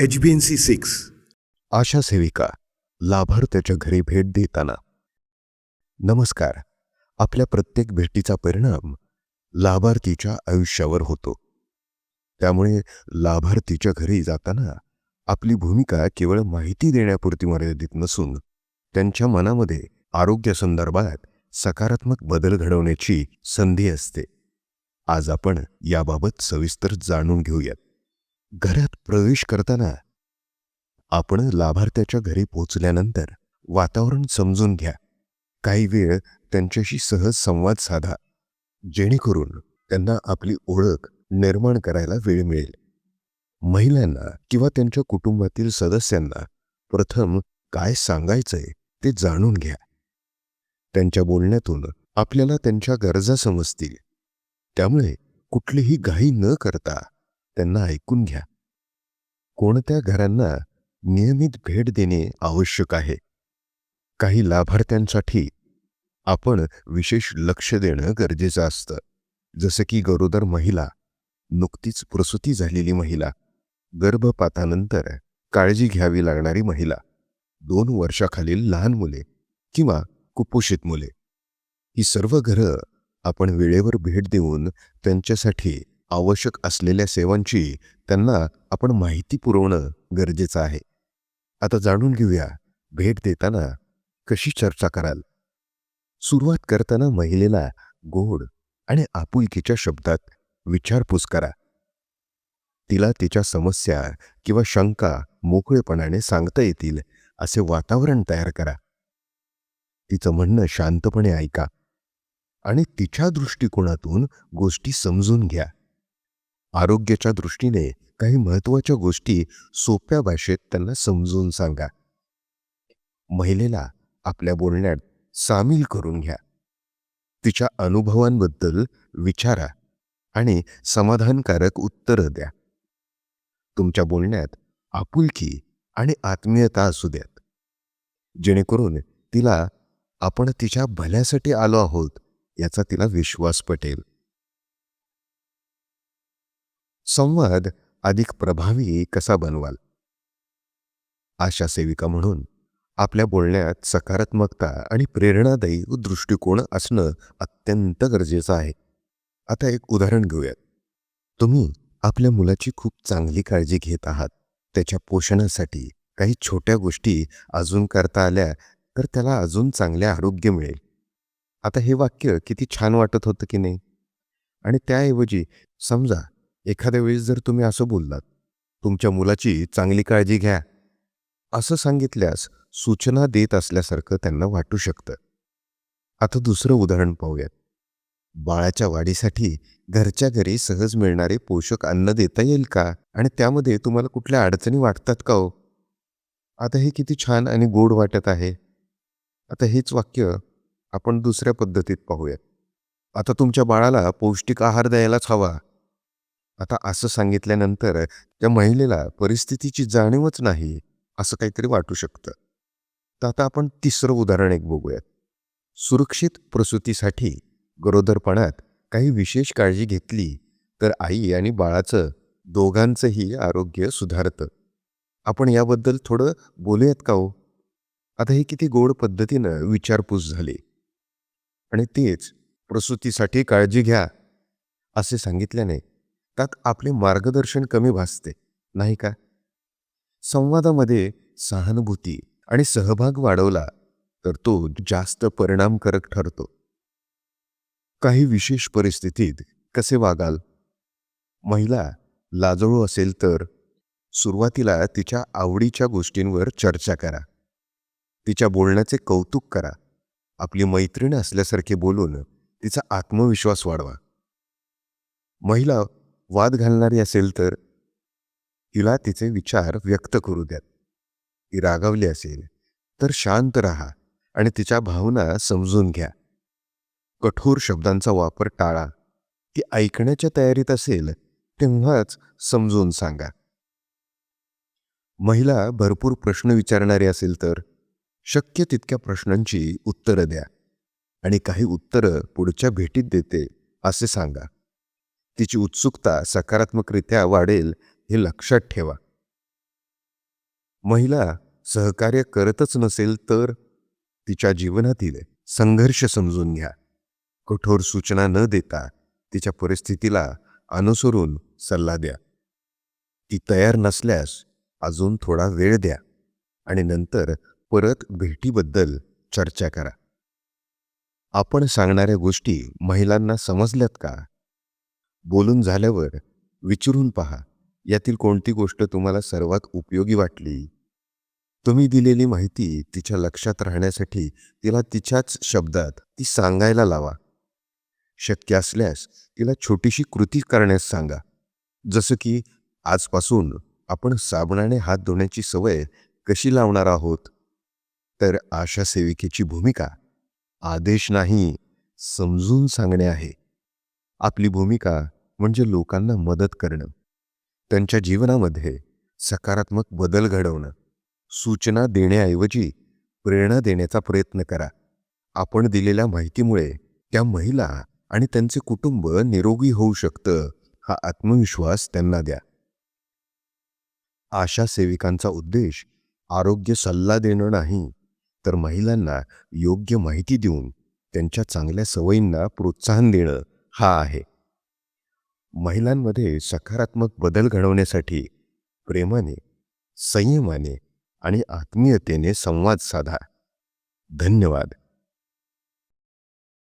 H B N C six. ASHA सेविका लाभार्थ्याच्या घरी भेट देताना. नमस्कार आपल्या प्रत्येक भेटीचा परिणाम लाभार्थीच्या आयुष्यावर होतो. त्यामुळे लाभार्थीच्या घरी जाताना आपली भूमिका केवळ माहिती देण्यापुरती मर्यादित नसून त्यांच्या मनामध्ये आरोग्यासंदर्भात सकारात्मक बदल घडवण्याची संधी असते. आज आपण याबाबत सविस्तर जाणून घेऊयात. घरात प्रवेश करताना आपण लाभार्थ्याच्या घरी पोचल्यानंतर वातावरण समजून घ्या. काही वेळ त्यांच्याशी सहज संवाद साधा जेणेकरून त्यांना आपली ओळख निर्माण करायला वेळ मिळेल. महिलांना किंवा त्यांच्या कुटुंबातील सदस्यांना प्रथम काय सांगायचंय ते जाणून घ्या. त्यांच्या बोलण्यातून आपल्याला त्यांच्या गरजा समजतील. त्यामुळे कुठलीही घाई न करता त्यांना ऐकून घ्या. कोणत्या घरांना नियमित भेट देणे आवश्यक आहे? काही लाभार्थ्यांसाठी आपण विशेष लक्ष देणं गरजेचं असतं. जसं की गरोदर महिला नुकतीच प्रसूती झालेली महिला गर्भपातानंतर काळजी घ्यावी लागणारी महिला दोन वर्षाखालील लहान मुले किंवा कुपोषित मुले. ही सर्व घरं आपण वेळेवर भेट देऊन त्यांच्यासाठी आवश्यक असलेल्या सेवांची त्यांना आपण माहिती पुरवणं गरजेचं आहे. आता जाणून घेऊया भेट देताना कशी चर्चा कराल? सुरुवात करताना महिलेला गोड आणि आपुलकीच्या शब्दात विचारपूस करा. तिला तिच्या समस्या किंवा शंका मोकळेपणाने सांगता येतील असे वातावरण तयार करा. तिचं म्हणणं शांतपणे ऐका आणि तिच्या दृष्टिकोनातून गोष्टी समजून घ्या. आरोग्याच्या दृष्टीने काही महत्त्वाच्या गोष्टी सोप्या भाषेत त्यांना समजून सांगा. महिलेला आपल्या बोलण्यात सामील करून घ्या. तिच्या अनुभवांबद्दल विचारा आणि समाधानकारक उत्तरं द्या. तुमच्या बोलण्यात आपुलकी आणि आत्मीयता असू द्यात. जेणेकरून तिला आपण तिच्या भल्यासाठी आलो आहोत याचा तिला विश्वास पटेल. संवाद अधिक प्रभावी कसा बनवाल? आशा सेविका म्हणून आपल्या बोलण्यात सकारात्मकता आणि प्रेरणादायी दृष्टिकोन असणं अत्यंत गरजेचं आहे. आता एक उदाहरण घेऊयात. तुम्ही आपल्या मुलाची खूप चांगली काळजी घेत आहात. त्याच्या पोषणासाठी काही छोट्या गोष्टी अजून करता आल्या तर त्याला अजून चांगले आरोग्य मिळेल. आता हे वाक्य किती छान वाटत होतं की नाही? आणि त्याऐवजी समजा एखाद्या वेळेस जर तुम्ही असं बोललात तुमच्या मुलाची चांगली काळजी घ्या असं सांगितल्यास सूचना देत असल्यासारखं त्यांना वाटू शकतं. आता दुसरं उदाहरण पाहूयात. बाळाच्या वाढीसाठी घरच्या घरी सहज मिळणारे पोषक अन्न देता येईल का? आणि त्यामध्ये तुम्हाला कुठल्या अडचणी वाटतात का हो? आता हे किती छान आणि गोड वाटत आहे. आता हेच वाक्य आपण दुसऱ्या पद्धतीत पाहूयात. आता तुमच्या बाळाला पौष्टिक आहार द्यायलाच हवा. आता असं सांगितल्यानंतर त्या महिलेला परिस्थितीची जाणीवच नाही असं काहीतरी वाटू शकतं. तर आता आपण तिसरं उदाहरण एक बघूयात. सुरक्षित प्रसूतीसाठी गरोदरपणात काही विशेष काळजी घेतली तर आई आणि बाळाचं दोघांचंही आरोग्य सुधारतं. आपण याबद्दल थोडं बोलूयात का हो? आता हे किती गोड पद्धतीनं विचारपूस झाली. आणि तेच प्रसूतीसाठी काळजी घ्या असे सांगितल्याने त्यात आपले मार्गदर्शन कमी भासते नाही का? संवादामध्ये सहानुभूती आणि सहभाग वाढवला तर तो जास्त परिणामकारक ठरतो. काही विशेष परिस्थितीत कसे वागाल? महिला लाजळू असेल तर सुरुवातीला तिच्या आवडीच्या गोष्टींवर चर्चा करा. तिच्या बोलण्याचे कौतुक करा. आपली मैत्रीण असल्यासारखे बोलून तिचा आत्मविश्वास वाढवा. महिला वाद घालणारी असेल तर तिला तिचे विचार व्यक्त करू द्यात ती रागावली असेल तर शांत राहा आणि तिच्या भावना समजून घ्या. कठोर शब्दांचा वापर टाळा. ती ऐकण्याच्या तयारीत असेल तेव्हाच समजून सांगा. महिला भरपूर प्रश्न विचारणारी असेल तर शक्य तितक्या प्रश्नांची उत्तरं द्या आणि काही उत्तरं पुढच्या भेटीत देते असे सांगा. तिची उत्सुकता सकारात्मकरित्या वाढेल हे लक्षात ठेवा. महिला सहकार्य करतच नसेल तर तिच्या जीवनातील संघर्ष समजून घ्या. कठोर सूचना न देता तिच्या परिस्थितीला अनुसरून सल्ला द्या. ती तयार नसल्यास अजून थोडा वेळ द्या आणि नंतर परत भेटीबद्दल चर्चा करा. आपण सांगणाऱ्या गोष्टी महिलांना समजल्यात का? बोलून झाल्यावर विचारून पहा यातील कोणती गोष्ट तुम्हाला सर्वात उपयोगी वाटली? तुम्ही दिलेली माहिती तिच्या लक्षात राहण्यासाठी तिला तिच्याच शब्दात ती सांगायला लावा. शक्य असल्यास तिला छोटीशी कृती करण्यास सांगा. जसं की आजपासून आपण साबणाने हात धुण्याची सवय कशी लावणार आहोत? तर आशा सेविकेची भूमिका आदेश नाही समजून सांगणे आहे. आपली भूमिका म्हणजे लोकांना मदत करणं. त्यांच्या जीवनामध्ये सकारात्मक बदल घडवणं. सूचना देण्याऐवजी प्रेरणा देण्याचा प्रयत्न करा. आपण दिलेल्या माहितीमुळे त्या महिला आणि त्यांचे कुटुंब निरोगी होऊ शकतं हा आत्मविश्वास त्यांना द्या. आशा सेविकांचा उद्देश आरोग्य सल्ला देणं नाही तर महिलांना योग्य माहिती देऊन त्यांच्या चांगल्या सवयींना प्रोत्साहन देणं हा आहे. महिलांमध्ये सकारात्मक बदल घडवण्यासाठी प्रेमाने संयमाने आणि आत्मीयतेने संवाद साधा. धन्यवाद.